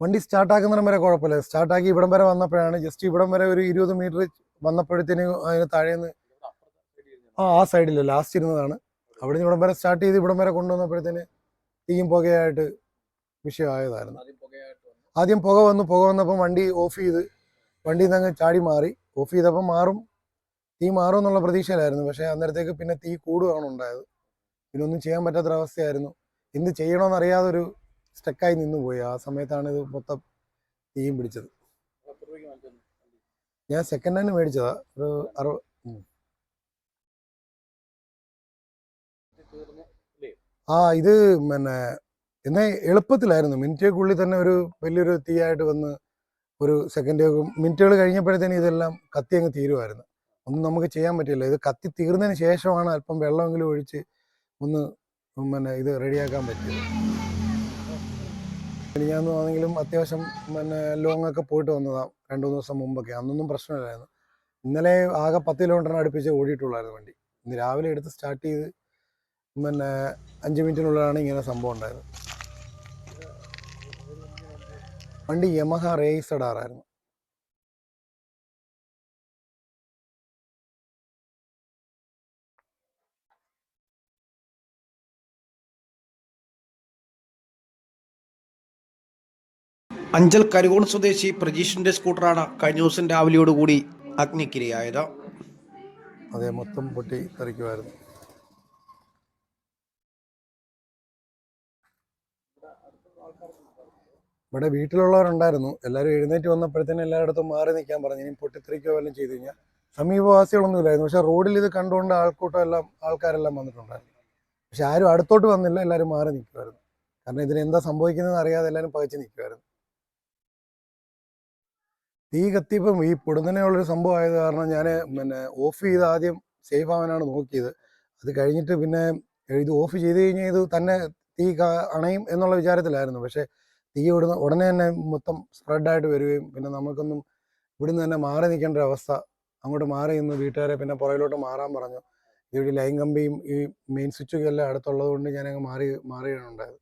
വണ്ടി സ്റ്റാർട്ടാക്കുന്നിടം വരെ കുഴപ്പമില്ല. സ്റ്റാർട്ടാക്കി ഇവിടം വരെ വന്നപ്പോഴാണ് ജസ്റ്റ് ഇവിടം വരെ ഒരു ഇരുപത് മീറ്റർ വന്നപ്പോഴത്തേനും അതിന് താഴേന്ന് ആ ആ സൈഡിൽ ലാസ്റ്റ് ഇരുന്നതാണ്. അവിടെ നിന്ന് ഇവിടം വരെ സ്റ്റാർട്ട് ചെയ്ത് ഇവിടം വരെ കൊണ്ടുവന്നപ്പോഴത്തേന് തീയും പുകയായിട്ട് വിഷയമായതായിരുന്നു. ആദ്യം പുക വന്നു പുക വന്നപ്പോൾ വണ്ടി ഓഫ് ചെയ്ത് വണ്ടിയിൽ നിന്ന് അങ്ങ് ചാടി മാറി. ഓഫ് ചെയ്തപ്പോൾ മാറും തീ മാറും എന്നുള്ള പ്രതീക്ഷയിലായിരുന്നു. പക്ഷേ അന്നേരത്തേക്ക് പിന്നെ തീ കൂടുകയാണ് ഉണ്ടായത്. പിന്നെ ഒന്നും ചെയ്യാൻ പറ്റാത്തൊരവസ്ഥയായിരുന്നു. എന്ത് ചെയ്യണമെന്ന് അറിയാതൊരു സ്റ്റക്കായി നിന്ന് പോയി. ആ സമയത്താണ് ഇത് മൊത്തം തീയും പിടിച്ചത്. ഞാൻ സെക്കൻഡ് ഹാൻഡ് മേടിച്ചതാ. ഒരു തീർന്ന് ആ ഇത് പിന്നെ എന്നെ എളുപ്പത്തിലായിരുന്നു. മിനിറ്റുകൾക്കുള്ളിൽ തന്നെ ഒരു വലിയൊരു തീയായിട്ട് വന്ന് ഒരു സെക്കൻഡ് മിനിറ്റുകൾ കഴിഞ്ഞപ്പോഴത്തേനും ഇതെല്ലാം കത്തി അങ്ങ് തീരുമായിരുന്നു ഒന്നും നമുക്ക് ചെയ്യാൻ പറ്റില്ല. ഇത് കത്തി തീർന്നതിന് ശേഷമാണ് അല്പം വെള്ളമെങ്കിലും ഒഴിച്ച് ഒന്ന് പിന്നെ ഇത് റെഡിയാക്കാൻ പറ്റിയത്. എനിക്കാന്ന് ആണെങ്കിലും അത്യാവശ്യം പിന്നെ ലോങ് ഒക്കെ പോയിട്ട് വന്നതാണ് രണ്ട് മൂന്ന് ദിവസം മുമ്പൊക്കെ. അന്നൊന്നും പ്രശ്നമില്ലായിരുന്നു. ഇന്നലെ ആകെ പത്ത് കിലോമീറ്ററിന് അടുപ്പിച്ച് ഓടിയിട്ടുള്ളായിരുന്നു വണ്ടി. ഇന്ന് രാവിലെ എടുത്ത് സ്റ്റാർട്ട് ചെയ്ത് പിന്നെ അഞ്ച് മിനിറ്റിനുള്ളിലാണ് ഇങ്ങനെ സംഭവം ഉണ്ടായത്. വണ്ടി യമഹ റേസഡ് ആറായിരുന്നു അഞ്ചൽ കരുകോൺ സ്വദേശി പ്രജീഷിന്റെ സ്കൂട്ടറാണ് കഴിഞ്ഞ ദിവസം രാവിലെയോടുകൂടി അഗ്നിക്കിരയായത്. അതെ മൊത്തം പൊട്ടി തെറിക്കുമായിരുന്നു ഇവിടെ വീട്ടിലുള്ളവരുണ്ടായിരുന്നു. എല്ലാവരും എഴുന്നേറ്റ് വന്നപ്പോഴത്തേനും എല്ലായിടത്തും മാറി നിൽക്കാൻ പറഞ്ഞു. ഇനി പൊട്ടിത്തെറിക്കോ വല്ലതും ചെയ്തു കഴിഞ്ഞാൽ സമീപവാസികളൊന്നും ഇല്ലായിരുന്നു. പക്ഷെ റോഡിൽ ഇത് കണ്ടുകൊണ്ട് ആൾക്കൂട്ടം എല്ലാം ആൾക്കാരെല്ലാം വന്നിട്ടുണ്ടായിരുന്നു. പക്ഷെ ആരും അടുത്തോട്ട് വന്നില്ല. എല്ലാവരും മാറി നിൽക്കുമായിരുന്നു കാരണം ഇതിന് എന്താ സംഭവിക്കുന്നതെന്ന് അറിയാതെ എല്ലാവരും പകച്ച് നിൽക്കുമായിരുന്നു തീ കത്തിയപ്പം ഈ പൊടുന്നനെയുള്ളൊരു സംഭവം ആയത് കാരണം ഞാൻ പിന്നെ ഓഫ് ചെയ്ത് ആദ്യം സേഫ് ആവാനാണ് നോക്കിയത്. അത് കഴിഞ്ഞിട്ട് പിന്നെ ഇത് ഓഫ് ചെയ്ത് കഴിഞ്ഞാൽ ഇത് തന്നെ തീ അണയും എന്നുള്ള വിചാരത്തിലായിരുന്നു. പക്ഷേ തീ ഇവിടുന്ന് ഉടനെ തന്നെ മൊത്തം സ്പ്രെഡായിട്ട് വരികയും പിന്നെ നമുക്കൊന്നും ഇവിടുന്ന് തന്നെ മാറി നിൽക്കേണ്ട ഒരു അവസ്ഥ അങ്ങോട്ട് മാറി നിന്ന് വീട്ടുകാരെ പിന്നെ പുറകിലോട്ട് മാറാൻ പറഞ്ഞു. ഇവിടെ ലൈൻ കമ്പിയും ഈ മെയിൻ സ്വിച്ചും എല്ലാം അടുത്തുള്ളത് കൊണ്ട് ഞാൻ അങ്ങ് മാറി മാറിയാണ് ഉണ്ടായത്.